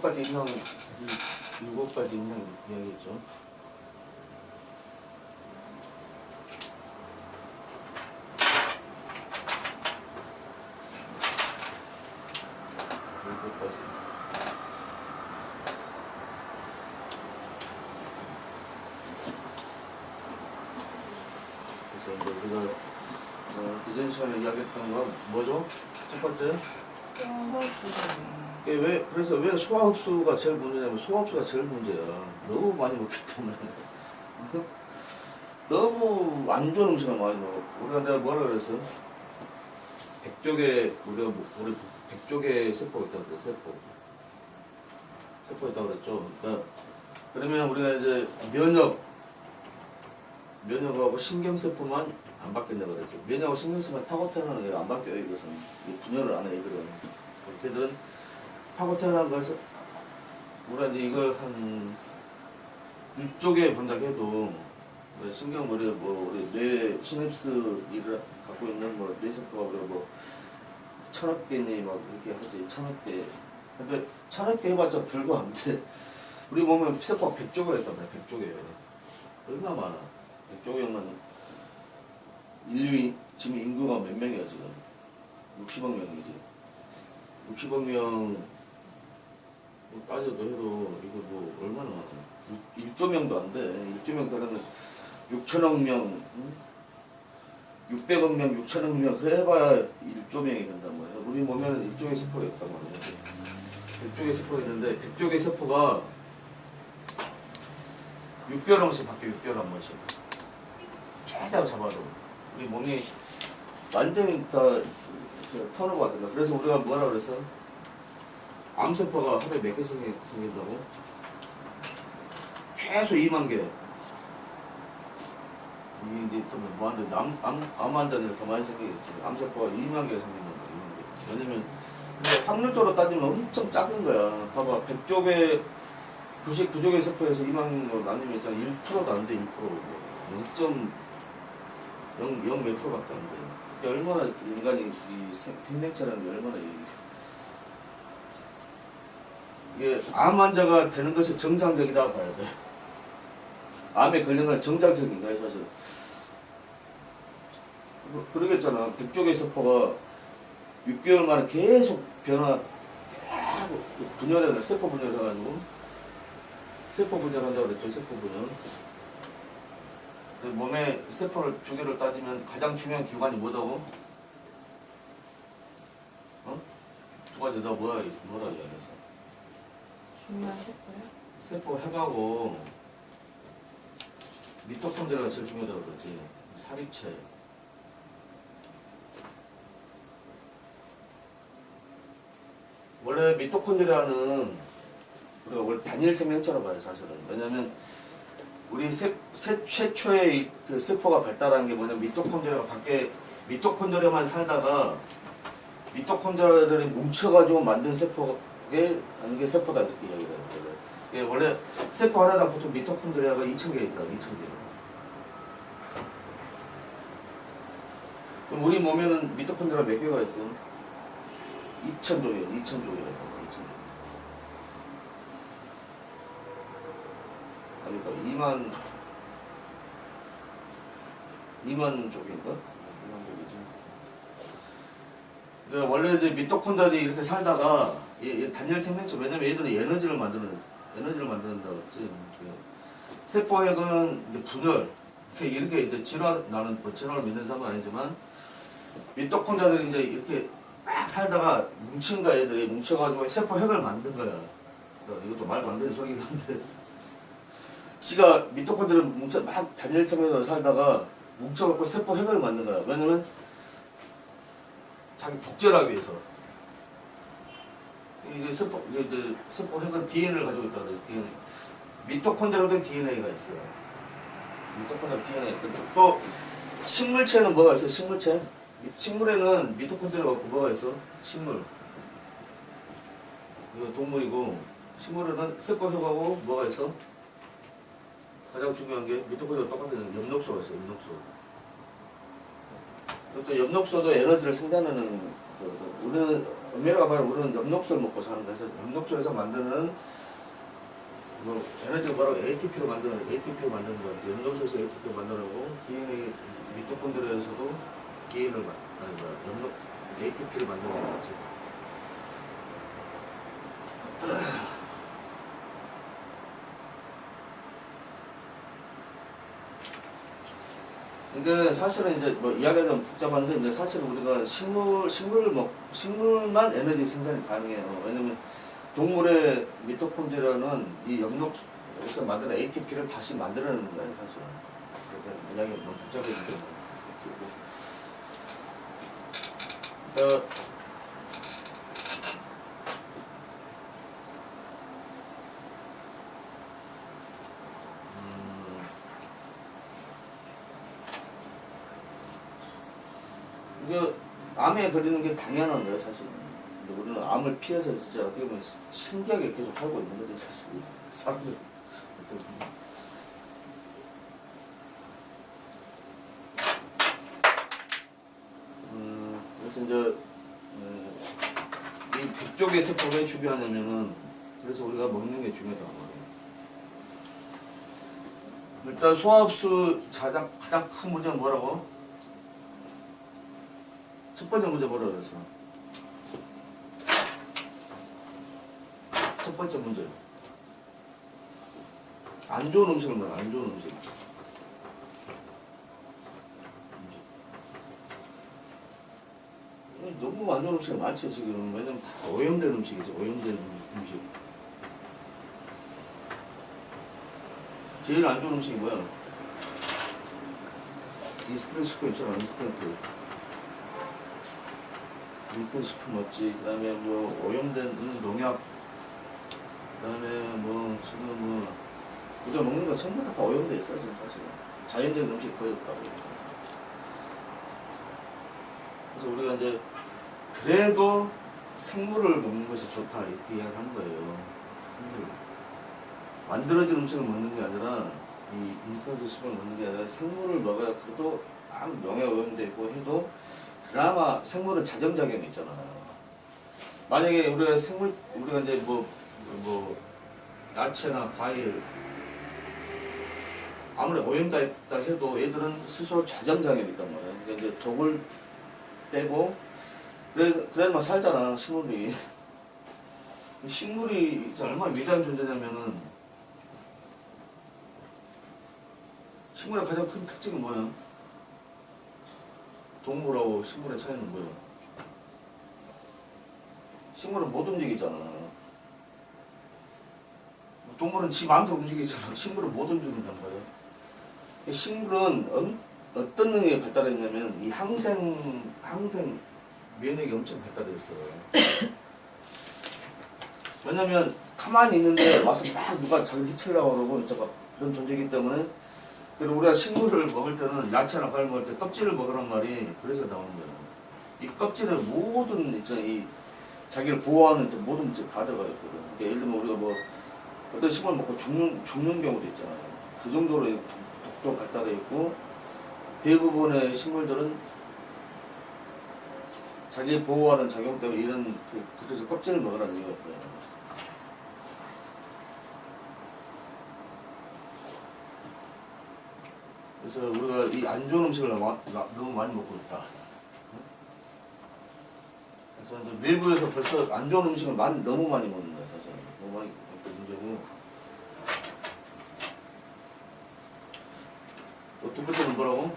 일곱 가지 인형, 일- 일곱 가지 인형 이야기했죠. 일곱 가지. 그래서 이제 우리가 어, 이전 시간에 이야기했던 건 뭐죠? 첫 번째? 이게 왜 그래서 왜 소화 흡수가 제일 문제냐면 소화 흡수가 제일 문제야. 너무 많이 먹기 때문에 너무 안 좋은 음식을 많이 먹어. 우리가 내가 뭐라 그랬어? 백조개 우리가 뭐- 우리 백조개 세포가 있다고 그래 세포. 세포 있다고 그랬죠. 그러니까 그러면 우리가 이제 면역 면역하고 신경세포만 안 바뀐다고 그랬죠. 면역하고 신경세포만 타고 태어나는 게안 바뀌어요. 이것은 이 분열을 안 해. 이들은 걔들은 타고 태어난 것을 우리가 이제 이걸 한 일쪽에 본다고 해도 뭐 신경 머리 뭐 우리 뇌 시냅스 일을 갖고 있는 뭐 뇌세포가 우리가 뭐 개니 막 이렇게 하지 개 근데 개 해봤자 별거 안 돼. 우리 몸에 세포가 백조가 있단 말이야 백조개 얼마나 많아 백조개만 인류 지금 인구가 몇 명이야 지금? 60억 명이지. 60억 명뭐 따져도 해도 이거 뭐 얼마나 많아 1조 명도 안 돼. 1조 명 되려면 6천억 명 응? 600억 명 6천억 명 해봐야 1조 명이 된단 말이야. 우리 몸에는 1조의 세포가 있단 말이야. 100조의 세포가 있는데 100조의 세포가 6개월 한 번씩 바뀌어. 6개월 한 번씩 최대한 잡아도 우리 몸이 완전히 다 터너가 된다 그래서 우리가 뭐라 그랬어? 암세포가 하루에 몇개 생기, 생긴다고? 최소 2만 개. 이 이제 또 뭐한테 암, 암, 암 환자들 더 많이 생기겠지. 암세포가 2만 개가 생긴다. 2만 개. 왜냐면 근데 확률적으로 따지면 엄청 작은 거야. 봐봐. 100쪽에 99쪽의 세포에서 2만 거 나누면 있잖아. 1%도 안 돼. 1%. 0. 0, 0몇 프로밖에 안 돼. 그러니까 얼마나 인간이 이 생- 생명체라는 게 얼마나 이 이게 암 환자가 되는 것이 정상적이라고 봐야 돼. 암에 걸리는 건 정상적인 거야, 사실. 뭐, 그러겠잖아. 백조개 세포가 6개월 만에 계속 변화, 계속 그 분열해, 세포 분열해가지고, 세포 분열한다고 그랬죠, 세포 분열. 그 몸에 세포를 두 개를 따지면 가장 중요한 기관이 뭐다고? 어? 두 가지 다 뭐야, 뭐라 이야기해서. 중요한 세포요? 세포 핵하고 미토콘드리아가 제일 중요하다고 그랬지. 사립체. 원래 미토콘드리아는 우리가 원래 단일 생명체로 봐요, 사실은. 왜냐면 우리 세, 세, 최초의 이- 그 세포가 발달한 게 뭐냐면 미토콘드리아가 밖에 미토콘드리아만 살다가 미토콘드리아들이 뭉쳐가지고 만든 세포게 이게 세포다 이렇게 이야기를 해요. 예, 원래 세포 하나당 보통 미토콘드리아가 2,000개 있다, 2,000개. 그럼 우리 몸에는 미토콘드리아 몇 개가 있어? 2,000종이야, 2,000종 이야. 2,000종. 아니다, 2만, 2만 쪽인가? 2만 쪽이지. 그러니까 원래 이제 미토콘드리아들이 이렇게 살다가 이, 이 단열 생명체 왜냐면 얘들은 에너지를 만드는 에너지를 만든다고 했지. 그 세포핵은 이제 분열 이렇게 이렇게 이제 질환 나는 뭐 질환을 믿는 사람은 아니지만 미토콘드리아들이 이제 이렇게 막 살다가 뭉친 거야 애들이 뭉쳐가지고 세포핵을 만든 거야. 그러니까 이것도 말도 안 되는 소리긴 한데 지가 미토콘드리아 뭉쳐 막 단열체면서 살다가 뭉쳐갖고 세포 핵을 만든 거야. 왜냐면 자기 복제를 위해서. 이게 세포, 이제 세포 핵은 DNA를 가지고 있다고 DNA. 미토콘드리아도 DNA가 있어요. 미토콘드리아 DNA. 또 식물체는 뭐가 있어요? 식물체. 식물에는 미토콘드리아가 없고 뭐가 있어? 식물. 이거 동물이고 식물에는 세포효하고 뭐가 있어? 가장 중요한 게 미토콘드리아 똑같은 엽록소가 있어요. 엽록소. 또 엽록소도 에너지를 생산하는 그, 그, 우리는 음메라가 바로 우리는 엽록소를 먹고 사는 거에서 엽록소에서 만드는 뭐 에너지가 뭐라고 ATP로 만드는 ATP로 만드는 거 같아요. 엽록소에서 ATP로 만들고 DNA 미토콘드리아에서도 DN을 만 아니 뭐야 엽록 ATP를 만드는 거지. 근데 사실은 이제 뭐 이야기가 좀 복잡한데 근데 사실 우리가 식물 식물을 먹 식물만 에너지 생산이 가능해요. 왜냐면 동물의 미토콘드리아는 이 엽록에서 만드는 ATP를 다시 만들어내는 거예요, 사실. 그러니까 이야기가 너무 복잡해지죠. 그러니까 이게 암에 걸리는 게 당연한 거예요, 사실. 근데 우리는 암을 피해서 진짜 어떻게 보면 신기하게 계속 살고 있는 거죠, 사실. 사람들. 음, 그래서 이제, 음, 이 북쪽의 세포가 왜 중요하냐면은, 그래서 우리가 먹는 게 중요하단 말이에요. 일단 소화흡수 가장 큰 문제는 뭐라고? 첫 번째 문제 뭐라 그랬어? 첫 번째 문제. 안 좋은 음식을 먹어, 안 좋은 음식. 이 너무 안 좋은 음식이 많지, 지금. 왜냐면 다 오염된 음식이죠, 오염된 음식. 제일 안 좋은 음식이 뭐야? 식품 있잖아, 인스턴트. 인스턴트 식품 먹지. 그 다음에 뭐 오염된 음, 농약. 그 다음에 뭐 지금 뭐 우리가 먹는 거 전부 다, 다 오염돼 있어 지금 사실. 자연적인 음식 거의 없다고. 그래서 우리가 이제 그래도 생물을 먹는 것이 좋다 이렇게 이야기하는 거예요. 생물. 만들어진 음식을 먹는 게 아니라 이 인스턴트 식품을 먹는 게 아니라 생물을 먹어야 그래도 아무 오염돼 있고 해도 그나마 생물은 자정작용이 있잖아요. 만약에 우리가 생물 우리가 이제 뭐, 뭐 야채나 과일 아무리 오염다 있다 해도 얘들은 스스로 자정작용이 있단 말이에요. 그러니까 이제 독을 빼고 그래 그래야만 살잖아 식물이. 식물이 얼마나 위대한 존재냐면은 식물의 가장 큰 특징은 뭐야? 동물하고 식물의 차이는 뭐야? 식물은 못 움직이잖아. 동물은 지 마음대로 움직이잖아. 식물은 못 움직인단 말이야. 식물은 엄- 어떤 능력이 발달했냐면 이 항생 항생 면역이 엄청 발달해 있어요. 왜냐면 가만히 있는데 와서 막 누가 자기 해치려고 그러고 그런 존재이기 때문에 그리고 우리가 식물을 먹을 때는 야채나 과일 먹을 때 껍질을 먹으란 말이 그래서 나오는 거예요. 이 껍질에 모든 이제 이 자기를 보호하는 이제 모든 다 들어가 있거든. 그러니까 예를 들면 우리가 뭐 어떤 식물 먹고 죽는 죽는 경우도 있잖아요. 그 정도로 독도 발달해 있고 대부분의 식물들은 자기 보호하는 작용 때문에 이런 그 그래서 껍질을 먹으라는 이유가 있고요. 그래서 우리가 이 안 좋은 음식을 너무, 너무 많이 먹고 있다. 그래서 이제 외부에서 벌써 안 좋은 음식을 많이, 너무 많이 먹는 거야, 사실. 너무 많이 먹고 문제고. 또두 번째는 뭐라고?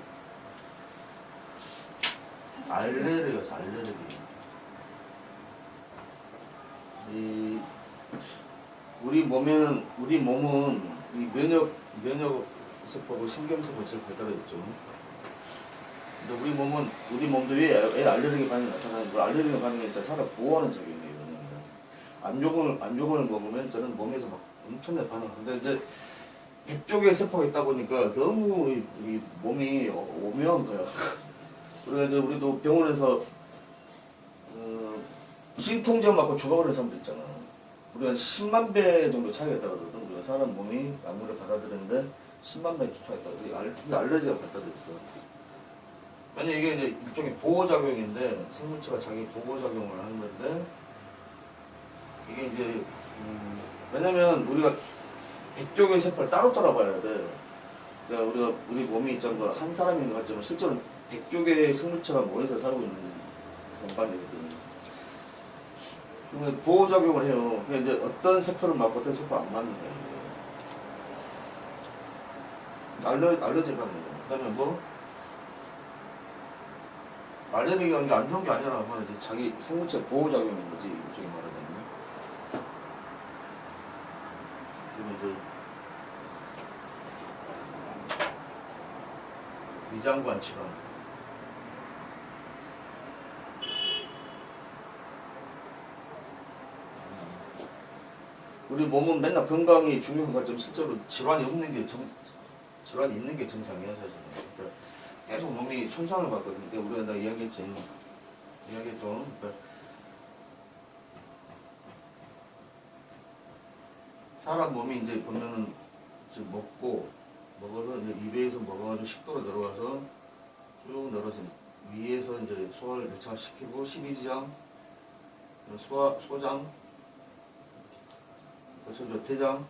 알레르기였어, 알레르기. 이, 우리 몸에는, 우리 몸은 이 면역, 면역 세포하고 신경세포가 제일 발달해 있죠. 근데 우리 몸은, 우리 몸도 왜, 왜 알레르기 반응이 나타나는 거 알레르기 반응이 진짜 사람 보호하는 작용이에요. 이거는. 안 좋은, 안 좋은 걸 먹으면 저는 몸에서 막 엄청나게 반응하는데 이제 백쪽에 세포가 있다 보니까 너무 이, 이 몸이 어- 오묘한 거야. 그래서 우리도 병원에서 어, 진통제 맞고 죽어버리는 사람도 있잖아. 우리가 한 10만 배 정도 차이가 있다고 그러거든. 우리가 사람 몸이 약물을 받아들이는데 10만 배 차이가 있다. 이 알- 이 알레르기가 발달돼 있어. 만약 이게 이제 일종의 보호작용인데 생물체가 자기 보호작용을 하는 건데 이게 이제 음, 왜냐면 우리가 백종의 세포를 따로 따로 봐야 돼. 그러니까 우리가 우리 몸이 있잖아 한 있는 것 같지만 실제로 백종의 생물체가 모여서 살고 있는 공간이거든. 보호작용을 해요. 그러니까 어떤 세포를 맞고 어떤 세포 안 맞는 거예요. 알러, 알러지 받는 거. 그 다음에 뭐? 알레르기가 이게 안 좋은 게 아니라 말이지. 자기 생물체 보호작용인 거지. 일종의 말하자면. 그러면 이제 위장관 질환. 우리 몸은 맨날 건강이 중요한 것 같지만 실제로 질환이 없는 게 정, 질환이 있는 게 정상이야 사실은. 그러니까 계속 몸이 손상을 받거든. 근데 우리가 나 이야기했지. 이야기했죠. 그러니까 사람 몸이 이제 보면은 이제 먹고 먹어서 이제 입에서 먹어가지고 식도로 들어가서 쭉 늘어서 위에서 이제 소화를 밀착시키고 십이지장, 소화 소장, 이제 대장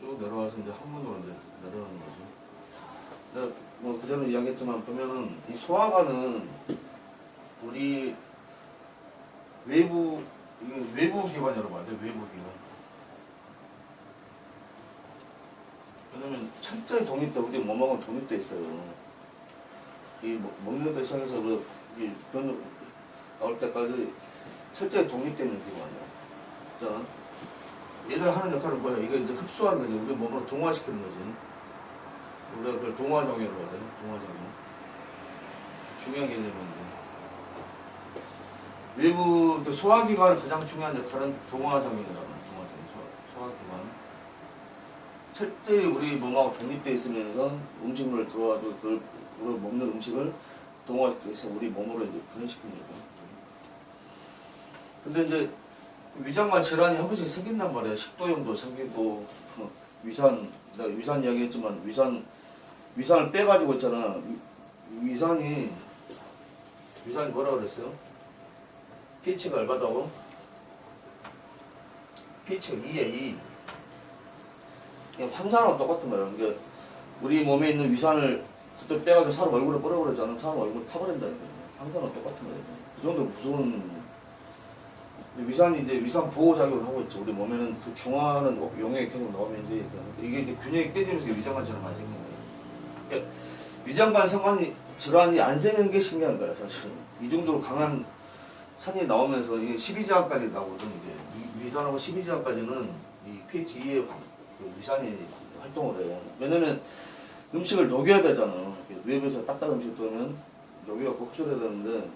쭉 내려와서 이제 항문으로 이제 내려오는 거죠. 뭐 그전에 이야기했지만 보면은 이 소화관은 우리 외부 외부 기관이라고 봐야 돼 외부 기관. 왜냐면 철저히 독립돼 우리 몸하고는 독립돼 있어요. 이 먹- 먹는 데 시작해서 그, 이변 나올 때까지 철저히 독립되어 있는 기관이야. 자, 얘들 하는 역할은 뭐야? 이거 이제 흡수하는 거지. 우리 몸으로 동화시키는 거지. 우리가 그걸 동화정이라고 하거든. 동화정이. 중요한 개념인데. 외부 그 소화기관의 가장 중요한 역할은 동화정이라고 동화정. 소화- 소화 기관. 철저히 우리 몸하고 독립되어 있으면서 음식물을 들어와도 그걸 우리 먹는 음식을 동화해서 우리 몸으로 이제 분해시키는 거죠. 근데 이제 위장관 질환이 한 번씩 생긴단 말이야. 식도염도 생기고 어, 위산 내가 위산 이야기했지만 위산 위산을 빼가지고 있잖아. 위- 위산이 위산이 뭐라 그랬어요? pH가 얼마다고? pH가 2에 2. 그냥 황산하고 똑같은 거야. 그러니까 우리 몸에 있는 위산을 그때 빼가지고 사람 얼굴에 뿌려버렸잖아. 사람 얼굴 타버린다니까. 황산하고 똑같은 거야. 그 정도 무서운 위산이 이제 위산 보호 작용을 하고 있죠. 우리 몸에는 그 중화하는 용액이 계속 나오면 이제 이게 이제 균형이 깨지면서 위장관 질환 많이 생기는 거예요. 그러니까 위장관 상관이 질환이 안 생기는 게 신기한 거야, 사실은. 이 정도로 강한 산이 나오면서 이게 12지항까지 나오거든, 이제. 이 위산하고 12지항까지는 이 pH 2의 그 위산이 활동을 해요. 왜냐면 음식을 녹여야 되잖아. 이렇게 외부에서 딱딱한 음식 들어오면 녹여갖고 흡수해야 되는데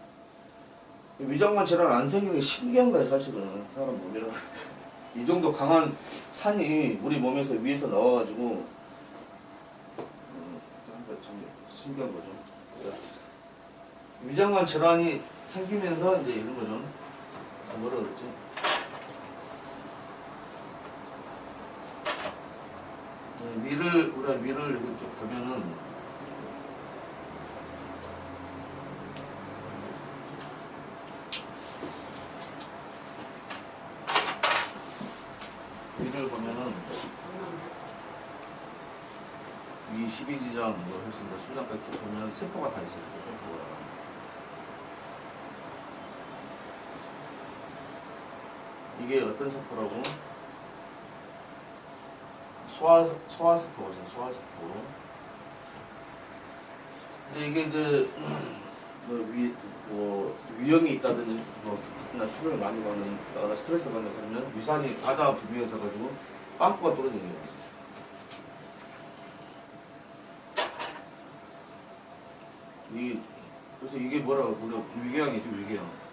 위장관 질환 안 생기는 게 신기한 거야 사실은 사람 몸이랑 이 정도 강한 산이 우리 몸에서 위에서 나와가지고 음, 참 신기한 거죠. 위장관 질환이 생기면서 이제 이런 거죠. 아, 뭐라 그랬지? 네, 위를 우리가 위를 이렇게 쭉 보면은 위를 보면은 위 12지장 뭐 했습니다. 수장까지 쭉 보면 세포가 다 있어요. 그 세포가. 이게 어떤 세포라고? 소화 소화세포거든요. 소화세포. 근데 이게 이제 뭐, 위, 뭐 위험이 있다든지 뭐 특히나 술을 많이 먹는 스트레스 받는 그러면 위산이 바다 부비에 돼가지고 빵꾸가 떨어지는 거죠. 이 그래서 이게 뭐라고 우리가 위궤양이죠 위궤양.